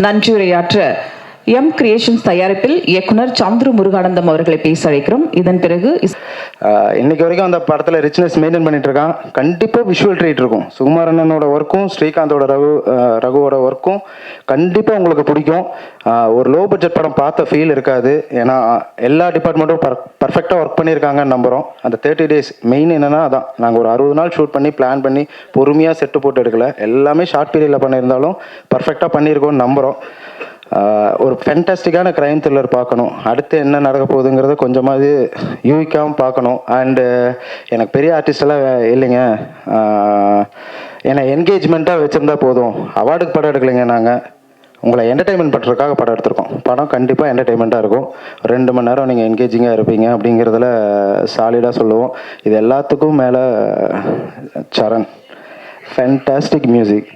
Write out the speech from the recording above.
நன்றியுரையாற்ற M creations தயாரிப்பில் இயக்குனர் சந்துரு முருகானந்தம் அவர்களை பேச அழைக்கிறோம் இதன் பிறகு இன்னைக்கு வரைக்கும் அந்த படத்தில் ரிச்னஸ் மெயின்டைன் பண்ணிட்டு இருக்கான். கண்டிப்பாக விஷுவல் ட்ரீட் இருக்கும். சுகுமார் அண்ணனோட ஒர்க்கும் ஸ்ரீகாந்தோட ரகு ரகுவோட ஒர்க்கும் கண்டிப்பாக உங்களுக்கு பிடிக்கும். ஒரு லோ பட்ஜெட் படம் பார்த்த ஃபீல் இருக்காது. ஏன்னா எல்லா டிபார்ட்மெண்ட்டும் பர் பர்ஃபெக்டாக ஒர்க் பண்ணியிருக்காங்கன்னு நம்புகிறோம் அந்த தேர்ட்டி டேஸ் மெயின் என்னென்னா அதான். நாங்கள் ஒரு அறுபது நாள் ஷூட் பண்ணி பிளான் பண்ணி பொறுமையாக செட்டு போட்டு எடுக்கல. எல்லாமே ஷார்ட் பீரியடில் பண்ணியிருந்தாலும் பர்ஃபெக்டாக பண்ணியிருக்கோம்னு நம்புகிறோம் ஒரு ஃபென்டாஸ்டிக்கான க்ரைம் த்ரில்லர் பார்க்கணும். அடுத்து என்ன நடக்க போகுதுங்கிறத கொஞ்சமாவது யூகிக்காமல் பார்க்கணும். அண்டு எனக்கு பெரிய ஆர்டிஸ்டெல்லாம் இல்லைங்க. ஏன்னா என்னை என்கேஜ்மெண்ட்டாக வச்சுருந்தா போதும். அவார்டுக்கு படம் எடுக்கலைங்க நாங்கள் உங்களை என்டர்டைன்மெண்ட் பண்ணுறதுக்காக படம் எடுத்திருக்கோம். படம் கண்டிப்பாக என்டர்டைன்மெண்ட்டாக இருக்கும். ரெண்டு மணி நேரம் நீங்கள் என்கேஜிங்காக இருப்பீங்க அப்படிங்கிறதுல சாலிடாக சொல்லுவோம். இது எல்லாத்துக்கும் மேலே சரண். Fantastic music